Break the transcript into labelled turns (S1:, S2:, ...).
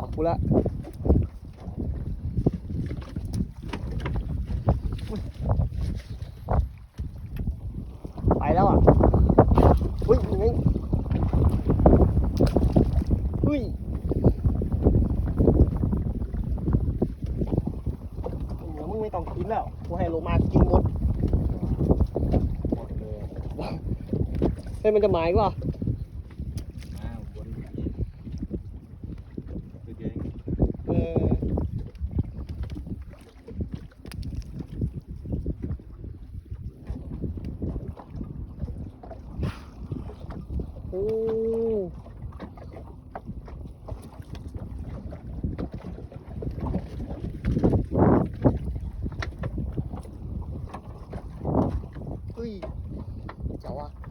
S1: อกกูละไปแล้วอะอุ้ยยังไงอุ้ยเดี๋ยวมึงไม่ต้องกินแล้วกูให้โลมากินหมด
S2: หมดเลย
S1: เฮ้ยมันจะหมายกว่ 哦，对，脚啊。